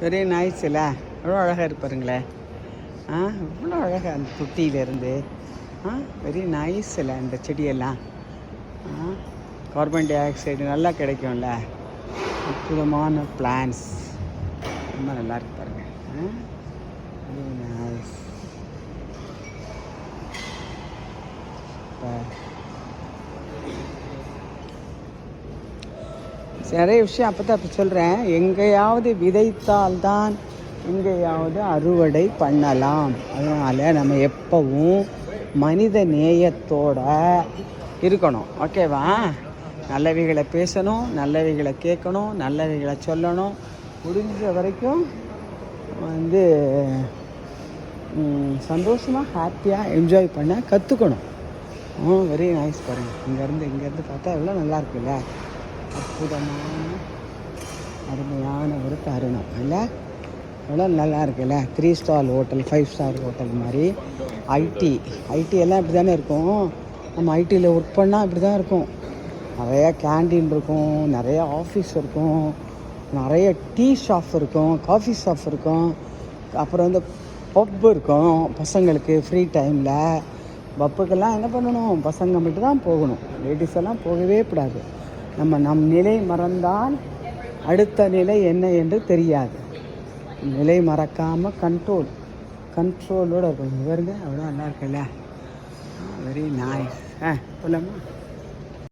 Very nice இல்லை எவ்வளோ அழகாக இருப்பாருங்களே ஆ இவ்வளோ அழகாக அந்த தொட்டியிலேருந்து. ஆ வெரி நைஸ் இல்லை இந்த செடியெல்லாம். ஆ கார்பன் டை ஆக்சைடு நல்லா கிடைக்கும்ல. அற்புதமான பிளான்ஸ் ரொம்ப நல்லா இருக்கு ஆ வெரி நைஸ் நிறைய விஷயம் அப்போ தான் இப்போ சொல்கிறேன் எங்கேயாவது விதைத்தால்தான் எங்கேயாவது அறுவடை பண்ணலாம். அதனால் நம்ம எப்பவும் மனித நேயத்தோட இருக்கணும். ஓகேவா நல்லவைகளை பேசணும் நல்லவைகளை கேட்கணும் நல்லவைகளை சொல்லணும். முடிஞ்ச வரைக்கும் வந்து சந்தோஷமாக ஹாப்பியாக என்ஜாய் பண்ண கற்றுக்கணும் ஆ வெரி நைஸ் பாருங்கள் இங்கேருந்து இங்கேருந்து பார்த்தா எவ்வளோ நல்லா இருக்குல்ல? அற்புதமான அருமையான ஒரு தருணம். இல்லை? எவ்வளோ நல்லா இருக்குல்ல three star hotel five star hotel மாதிரி. ஐடி ஐடி எல்லாம் இப்படி தானே இருக்கும்? நம்ம ஐடியில் ஒர்க் பண்ணால் இப்படி தான் இருக்கும். நிறையா கேண்டீன் இருக்கும் நிறையா ஆஃபீஸ் இருக்கும் நிறைய டீ ஷாப் இருக்கும் காஃபி ஷாப் இருக்கும். அப்புறம் வந்து பப் இருக்கும் பசங்களுக்கு ஃப்ரீ டைமில் பப்புக்கெல்லாம் என்ன பண்ணணும்? பசங்க மட்டும் தான் போகணும். லேடிஸ் எல்லாம் போகவே கூடாது. நம்ம நம் நிலை மறந்தால் அடுத்த நிலை என்ன என்று தெரியாது. நிலை மறக்காமல் கண்ட்ரோல் கண்ட்ரோலோடு இருக்கணும் பாருங்க அவ்வளோ நல்லா இருக்குல்ல. வெரி நைஸ் ஆ சொல்லமா